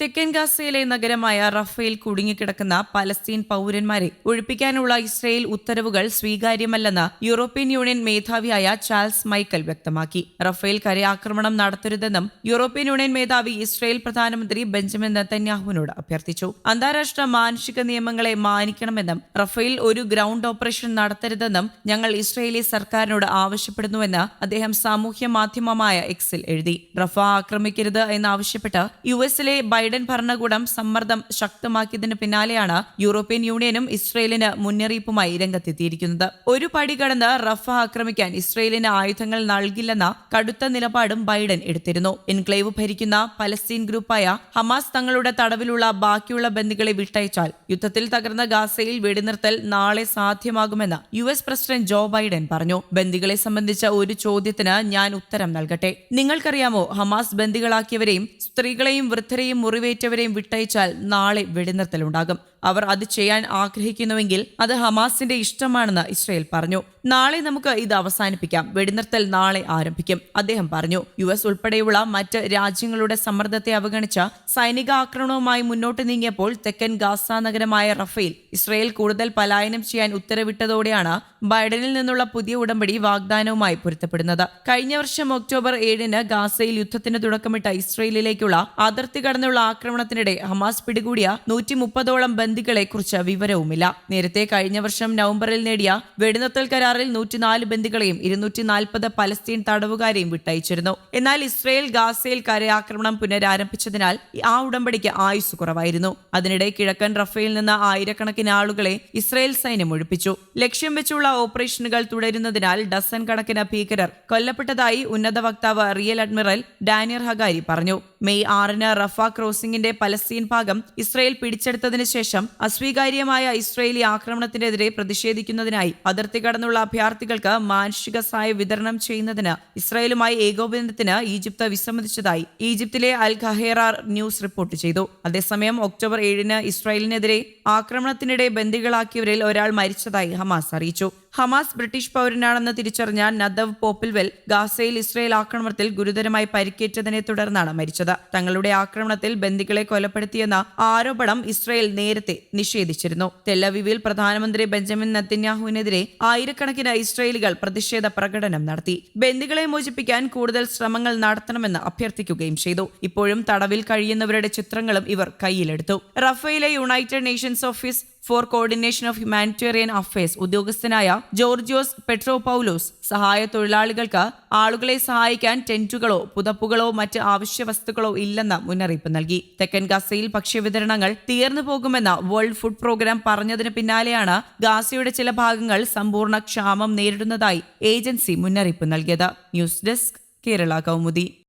തെക്കൻ ഗാസയിലെ നഗരമായ റഫേൽ കുടുങ്ങിക്കിടക്കുന്ന പലസ്തീൻ പൗരന്മാരെ ഒഴിപ്പിക്കാനുള്ള ഇസ്രയേൽ ഉത്തരവുകൾ സ്വീകാര്യമല്ലെന്ന് യൂറോപ്യൻ യൂണിയൻ മേധാവിയായ ചാൾസ് മൈക്കൽ വ്യക്തമാക്കി. റഫേൽ കരയാക്രമണം നടത്തരുതെന്നും യൂറോപ്യൻ യൂണിയൻ മേധാവി ഇസ്രയേൽ പ്രധാനമന്ത്രി ബെഞ്ചമിൻ നെത്തന്യാഹുവിനോട് അഭ്യർത്ഥിച്ചു. അന്താരാഷ്ട്ര മാനുഷിക നിയമങ്ങളെ മാനിക്കണമെന്നും റഫേൽ ഒരു ഗ്രൗണ്ട് ഓപ്പറേഷൻ നടത്തരുതെന്നും ഞങ്ങൾ ഇസ്രയേലി സർക്കാരിനോട് ആവശ്യപ്പെടുന്നുവെന്ന് അദ്ദേഹം സാമൂഹ്യ മാധ്യമമായ എക്സിൽ എഴുതി. റഫ ആക്രമിക്കരുത് എന്നാവശ്യപ്പെട്ട് യു എസിലെ ബൈഡൻ ഭരണകൂടം സമ്മർദ്ദം ശക്തമാക്കിയതിന് പിന്നാലെയാണ് യൂറോപ്യൻ യൂണിയനും ഇസ്രയേലിന് മുന്നറിയിപ്പുമായി രംഗത്തെത്തിയിരിക്കുന്നത്. ഒരു പടി കടന്ന് റഫ ആക്രമിക്കാൻ ഇസ്രയേലിന് ആയുധങ്ങൾ നൽകില്ലെന്ന കടുത്ത നിലപാടും ബൈഡൻ എടുത്തിരുന്നു. എൻക്ലേവ് ഭരിക്കുന്ന പലസ്തീൻ ഗ്രൂപ്പായ ഹമാസ് തങ്ങളുടെ തടവിലുള്ള ബാക്കിയുള്ള ബന്ധികളെ വിട്ടയച്ചാൽ യുദ്ധത്തിൽ തകർന്ന ഗാസയിൽ വെടിനിർത്തൽ നാളെ സാധ്യമാകുമെന്ന് U S president Joe Biden പറഞ്ഞു. ബന്ദികളെ സംബന്ധിച്ച ഒരു ചോദ്യത്തിന് ഞാൻ ഉത്തരം നൽകട്ടെ. നിങ്ങൾക്കറിയാമോ ഹമാസ് ബന്ദികളാക്കിയവരെയും സ്ത്രീകളെയും വൃദ്ധരെയും മുറിവേറ്റവരെയും വിട്ടയച്ചാൽ നാളെ വെടിനിർത്തലുണ്ടാകും. അവർ അത് ചെയ്യാൻ ആഗ്രഹിക്കുന്നുവെങ്കിൽ അത് ഹമാസിന്റെ ഇഷ്ടമാണെന്ന് ഇസ്രയേൽ പറഞ്ഞു. നാളെ നമുക്ക് ഇത് അവസാനിപ്പിക്കാം. വെടിനിർത്തൽ നാളെ ആരംഭിക്കും. അദ്ദേഹം പറഞ്ഞു യു എസ് ഉൾപ്പെടെയുള്ള മറ്റ് രാജ്യങ്ങളുടെ സമ്മർദ്ദത്തെ അവഗണിച്ച സൈനിക ആക്രമണവുമായി മുന്നോട്ട് നീങ്ങിയപ്പോൾ തെക്കൻ ഗാസ നഗരമായ റഫേൽ ഇസ്രയേൽ കൂടുതൽ പലായനം ചെയ്യാൻ ഉത്തരവിട്ടതോടെയാണ് ബൈഡനിൽ നിന്നുള്ള പുതിയ ഉടമ്പടി വാഗ്ദാനവുമായി പൊരുത്തപ്പെടുന്നത്. കഴിഞ്ഞ വർഷം ഒക്ടോബർ ഏഴിന് ഗാസയിൽ യുദ്ധത്തിന് തുടക്കമിട്ട ഇസ്രയേലിലേക്കുള്ള അതിർത്തി കടന്നുള്ള ആക്രമണത്തിനിടെ ഹമാസ് പിടികൂടിയ നൂറ്റി മുപ്പതോളം ബന്ദികളെ കുറിച്ച് വിവരവുമില്ല. നേരത്തെ കഴിഞ്ഞ വർഷം നവംബറിൽ നേടിയ വെടിനിർത്തൽ കരാറിൽ നൂറ്റിനാല് ബന്ദികളെയും ഇരുന്നൂറ്റി നാൽപ്പത് പലസ്തീൻ തടവുകാരെയും വിട്ടയച്ചിരുന്നു. എന്നാൽ ഇസ്രയേൽ ഗാസയിൽ കരയാക്രമണം പുനരാരംഭിച്ചതിനാൽ ആ ഉടമ്പടിക്ക് ആയുസ് കുറവായിരുന്നു. അതിനിടെ കിഴക്കൻ റഫേൽ നിന്ന് ആയിരക്കണക്കിന് ആളുകളെ ഇസ്രയേൽ സൈന്യം ഒഴിപ്പിച്ചു. ലക്ഷ്യം വെച്ചുള്ള ഓപ്പറേഷനുകൾ തുടരുന്നതിനാൽ ഡസൻ കണക്കിന് ഭീകരർ കൊല്ലപ്പെട്ടതായി ഉന്നത വക്താവ് റിയൽ അഡ്മിറൽ ഡാനിയർ ഹഗാരി പറഞ്ഞു. മെയ് ആറിന് റഫ ക്രോസിംഗിന്റെ പലസ്തീൻ ഭാഗം ഇസ്രയേൽ പിടിച്ചെടുത്തതിന് ശേഷം അസ്വീകാര്യമായ ഇസ്രയേലി ആക്രമണത്തിനെതിരെ പ്രതിഷേധിക്കുന്നതിനായി അതിർത്തി കടന്നുള്ള അഭയാർത്ഥികൾക്ക് മാനുഷിക സഹായം വിതരണം ചെയ്യുന്നതിന് ഇസ്രയേലുമായി ഏകോപനത്തിന് ഈജിപ്ത് വിസമ്മതിച്ചതായി ഈജിപ്തിലെ അൽ ഖഹേറാർ ന്യൂസ് റിപ്പോർട്ട് ചെയ്തു. അതേസമയം ഒക്ടോബർ ഏഴിന് ഇസ്രായേലിനെതിരെ ആക്രമണത്തിനിടെ ബന്ദികളാക്കിയവരിൽ ഒരാൾ മരിച്ചതായി ഹമാസ് അറിയിച്ചു. ഹമാസ് ബ്രിട്ടീഷ് പൗരനാണെന്ന് തിരിച്ചറിഞ്ഞ നദവ് പോപ്പിൽവെൽ ഗാസയിൽ ഇസ്രയേൽ ആക്രമണത്തിൽ ഗുരുതരമായി പരിക്കേറ്റതിനെ തുടർന്നാണ് മരിച്ചത്. തങ്ങളുടെ ആക്രമണത്തിൽ ബന്ദികളെ കൊലപ്പെടുത്തിയെന്ന ആരോപണം ഇസ്രയേൽ നേരത്തെ നിഷേധിച്ചിരുന്നു. തെല്ലവിവിൽ പ്രധാനമന്ത്രി ബെഞ്ചമിൻ നത്തിന്യാഹുവിനെതിരെ ആയിരക്കണക്കിന് ഇസ്രയേലികൾ പ്രതിഷേധ പ്രകടനം നടത്തി. ബന്ദികളെ മോചിപ്പിക്കാൻ കൂടുതൽ ശ്രമങ്ങൾ നടത്തണമെന്ന് അഭ്യർത്ഥിക്കുകയും ചെയ്തു. ഇപ്പോഴും തടവിൽ കഴിയുന്നവരുടെ ചിത്രങ്ങളും ഇവർ കയ്യിലെടുത്തു. Raffaele United Nations office for coordination of humanitarian affairs ഉദ്യോഗസ്ഥനായ ജോർജിയോസ് പെട്രോ പൗലോസ് സഹായ തൊഴിലാളികൾക്ക് ആളുകളെ സഹായിക്കാൻ ടെന്റുകളോ പുതപ്പുകളോ മറ്റ് ആവശ്യ വസ്തുക്കളോ ഇല്ലെന്ന് മുന്നറിയിപ്പ് നൽകി. തെക്കൻ ഗസയിൽ ഭക്ഷ്യവിതരണങ്ങൾ തീർന്നു പോകുമെന്ന് വേൾഡ് ഫുഡ് പ്രോഗ്രാം പറഞ്ഞതിന് പിന്നാലെയാണ് ഗാസയുടെ ചില ഭാഗങ്ങൾ സമ്പൂർണ ക്ഷാമം നേരിടുന്നതായി ഏജൻസി മുന്നറിയിപ്പ് നൽകിയത്. News desk Kerala Kaumudi.